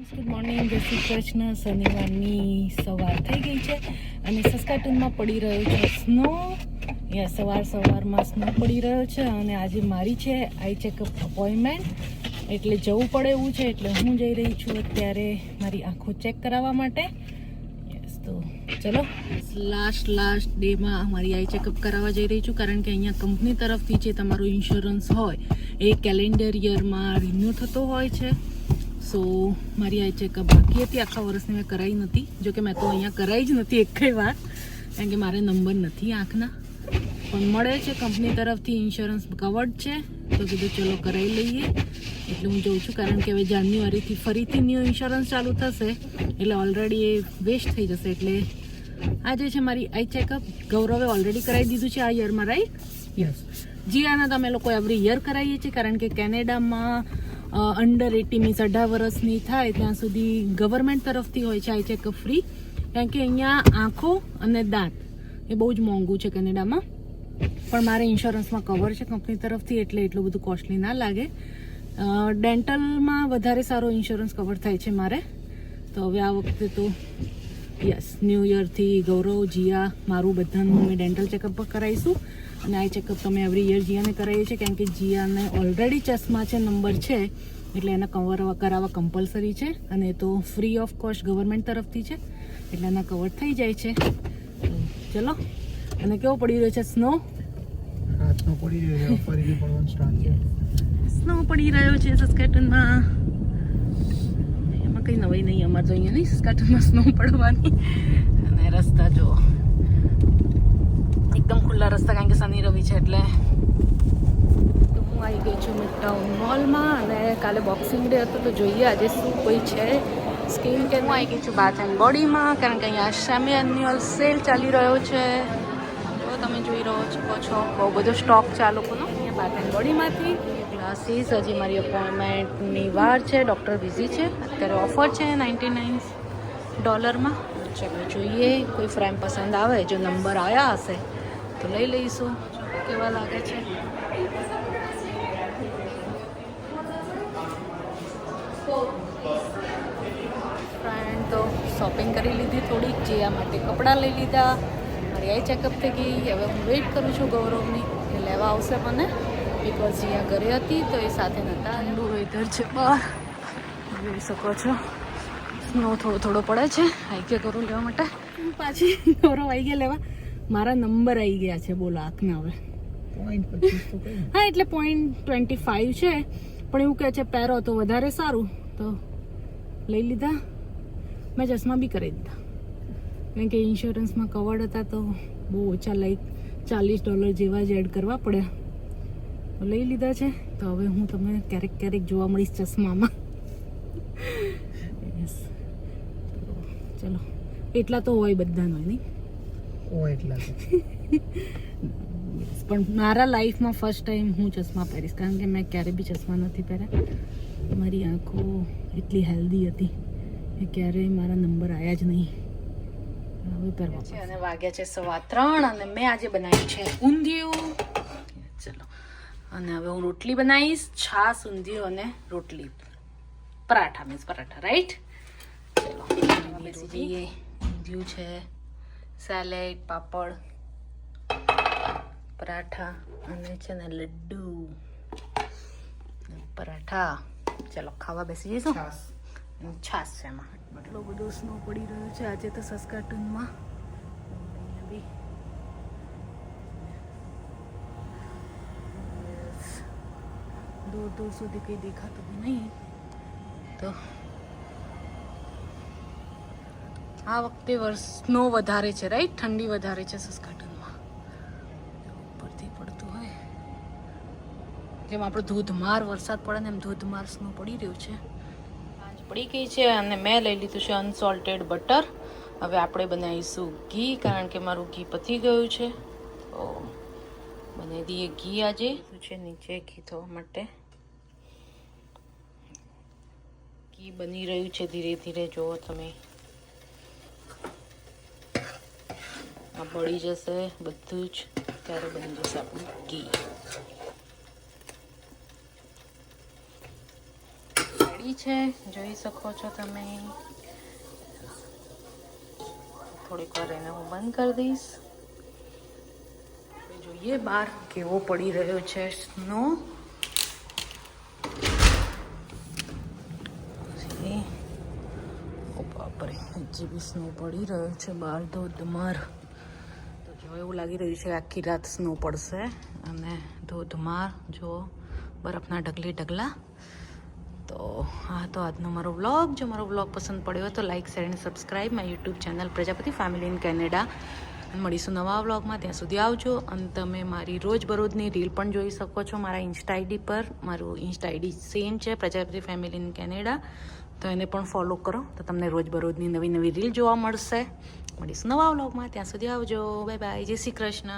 Friends good morning જય શ્રી કૃષ્ણ. શનિવારની સવાર થઈ ગઈ છે અને સસ્કાટુનમાં પડી રહ્યો છે સ્નો યા સવાર સવારમાં સ્નો પડી રહ્યો છે અને આજે મારી છે આઈ ચેકઅપ અપોઇન્ટમેન્ટ એટલે જવું પડે એવું છે, એટલે હું જઈ રહી છું અત્યારે મારી આંખો ચેક કરાવવા માટે. યસ તો ચલો લાસ્ટ લાસ્ટ ડેમાં મારી આઈ ચેકઅપ કરાવવા જઈ રહી છું, કારણ કે અહીંયા કંપની તરફથી જે તમારું ઇન્સ્યોરન્સ હોય, એ કેલેન્ડર યરમાં રિન્યૂ થતો હોય છે. સો મારી આઈ ચેકઅપ બાકી હતી. આખા વર્ષની મેં કરાવી નથી જોકે મેં તો અહીંયા કરાવી જ નથી એક કઈ વાર. કારણ કે મારે નંબર નથી આંખના. પણ મળે છે કંપની તરફથી ઇન્સ્યોરન્સ કવર્ડ છે. તો કીધું ચલો કરાવી લઈએ. એટલે હું જોઉં છું. કારણ કે હવે જાન્યુઆરીથી ફરીથી ન્યૂ ઇન્સ્યોરન્સ ચાલુ થશે. એટલે ઓલરેડી એ વેસ્ટ થઈ જશે. એટલે આજે છે મારી આઈ ચેકઅપ ગૌરવે ઓલરેડી કરાવી દીધું છે આ યરમાં રાઈટ યસ જી આના તમે લોકો એવરી યર કરાવીએ છીએ. કારણ કે કેનેડામાં અંડર એટી મીન્સ અઢાર વર્ષની થાય ત્યાં સુધી ગવર્મેન્ટ તરફથી હોય છે આઈ ચેકઅપ ફ્રી કારણ કે અહીંયા આંખો અને દાંત એ બહુ જ મોંઘું છે કેનેડામાં. પણ મારે ઇન્સ્યોરન્સમાં કવર છે કંપની તરફથી, એટલે એટલું બધું કોસ્ટલી ના લાગે. ડેન્ટલમાં વધારે સારો ઇન્સ્યોરન્સ કવર થાય છે મારે. તો હવે આ વખતે તો યસ ન્યૂ યરથી ગૌરવ, જીયા, મારું બધાનું અમે ડેન્ટલ ચેકઅપ કરાવીશું. અને આઈ ચેકઅપ તમે એવરી યર જીયાને કરાવીએ છીએ કારણ કે જીયાને ઓલરેડી ચશ્મા છે નંબર છે એટલે એના કવર કરાવવા કમ્પલસરી છે અને એ તો ફ્રી ઓફ કોસ્ટ ગવર્મેન્ટ તરફથી છે એટલે એના કવર થઈ જાય છે. ચલો અને કેવો પડી રહ્યો છે? સ્નો રાતનો પડી રહ્યો છે ફરીથી પડવાનું સ્ટાર્ટ છે. સ્નો પડી રહ્યો છે સસ્કેટનમાં એમાં કંઈ નવાઈ નહીં અમારે તો અહીંયા નહીં સસ્કેટનમાં સ્નો પડવાની. અને રસ્તા જો એકદમ ખુલ્લા રસ્તા કારણ શનિ રવિ છે એટલે. તો હું આવી ગઈ છું મિડટાઉન મોલમાં અને કાલે બોક્સિંગ ડે હતો તો જોઈએ આજે શું કોઈ છે. સ્કિન કેર હું આવી ગઈ છું બાથ એન્ડ બોડીમાં કારણ કે અહીંયા સેમી એન્યુઅલ સેલ ચાલી રહ્યો છે. તો તમે જોઈ રહ્યો છો છો બહુ બધો સ્ટોક છે આ લોકોનો. અહીંયા બાથ એન્ડ બોડીમાંથી ક્લાસીસ હજી મારી અપોઇન્ટમેન્ટની વાર છે ડૉક્ટર બિઝી છે. અત્યારે ઓફર છે નાઇન્ટી નાઇન ડોલરમાં ચાલો જોઈએ કોઈ ફ્રેમ પસંદ આવે જો નંબર આવ્યા હશે. તો લઈ લઈશું. કેવા લાગે છે? ફ્રેન્ડ તો શોપિંગ કરી લીધી થોડીક જીયા માટે કપડાં લઈ લીધા. મારી આઈ ચેકઅપ થઈ ગઈ. હવે હું વેઇટ કરું છું ગૌરવની એ લેવા આવશે મને. બિકોઝ જીયા ઘરે હતી તો એ સાથે નહોતા ઠંડુ વેધર છે બહાર. જોઈ શકો છો. સ્નો થોડો થોડો પડે છે. આઈ કે કરું લેવા માટે. પાછી ગૌરવ આવી ગયા લેવા. મારા નંબર આવી ગયા છે બોલો આંખના હવે. હા એટલે પોઈન્ટ ટ્વેન્ટી ફાઈવ છે પણ એવું કહે છે પહેરો તો વધારે સારું. તો લઈ લીધા. મેં ચશ્મા બી કરી દીધા. કારણ કે ઇન્સ્યોરન્સમાં કવર્ડ હતા તો બહુ ઓછા લાઈક ચાલીસ ડોલર જેવા જ એડ કરવા પડ્યા. લઈ લીધા છે. તો હવે હું તમને ક્યારેક ક્યારેક જોવા મળીશ ચશ્મામાં. ચલો. એટલા તો હોય બધાનો નહીં? ઓ એટલા પણ મારા લાઈફમાં ફર્સ્ટ ટાઈમ હું ચશ્મા પહેરીશ. કારણ કે મેં ક્યારે બી ચશ્મા નથી પહેર્યા. મારી આંખો એટલી હેલ્ધી હતી કે ક્યારેય મારા નંબર આવ્યા જ નહીં. હવે પહેરવા છે અને વાગ્યા છે સવા ત્રણ અને મેં આજે બનાવ્યું છે ઊંધિયું. ચલો. અને હવે હું રોટલી બનાવીશ છાસ ઊંધિયું અને રોટલી. પરાઠા મીન્સ પરાઠા રાઈટ ચલો બેસી જઈએ ઊંધિયું છે. સેલેડ પાપડ પરાઠા અને છે ને લડ્ડુ. પરાઠા. ચલો ખાવા બેસી જઈશું. છાસ છે એમાં. એટલો બધો સ્નો પડી રહ્યો છે. આજે તો સસ્કાટુનમાં અહીંયા બી દૂર દૂર સુધી કંઈ દેખાતું બી નહીં. તો આ વખતે સ્નો વધારે છે રાઈટ ઠંડી વધારે છે સસ્કાટનમાં ઉપરથી પડતું હોય. જેમ આપણો ધોધમાર વરસાદ પડે ને એમ ધોધમાર સ્નો પડી રહ્યો છે. આજ પડી ગઈ છે અને મેં લઈ લીધું છે અનસોલ્ટેડ બટર હવે આપણે બનાવીશું ઘી, કારણ કે મારું ઘી પતી ગયું છે. તો બનાવી દઈએ ઘી આજે. શું છે નીચે ઘી થવા માટે? ઘી બની રહ્યું છે ધીરે ધીરે, જુઓ તમે. આ બળી જશે બધું જ, ત્યારે બની જશે આપણું ઘી. રેડી છે, જોઈ શકો છો તમે. થોડીક વાર એને હું બંધ કરી દઈશ. જોઈએ બહાર કેવો પડી રહ્યો છે સ્નો બાપરે, હજી બી સ્નો પડી રહ્યો છે બહાર ધોધમાર. જો એવું લાગી રહ્યું છે આખી રાત સ્નો પડશે અને ધોધમાર જો બરફના ઢગલી ઢગલા. તો આ તો આજનો મારો વ્લોગ. જો મારો વ્લોગ પસંદ પડ્યો હોય તો લાઇક શેર અને subscribe my YouTube channel Prajapati family in Canada મળીશું નવા વ્લોગમાં. ત્યાં સુધી આવજો અને તમે મારી રોજબરોજની રીલ પણ જોઈ શકો છો મારા ઇન્સ્ટા આઈડી પર. મારું ઇન્સ્ટા આઈડી સેમ છે, પ્રજાપતિ ફેમિલી ઇન કેનેડા તો એને પણ ફોલો કરો, તો તમને રોજબરોજની નવી નવી રીલ જોવા મળશે. મળીશું નવા વ્લોગમાં. ત્યાં સુધી આવજો. બાય બાય જય શ્રી કૃષ્ણ.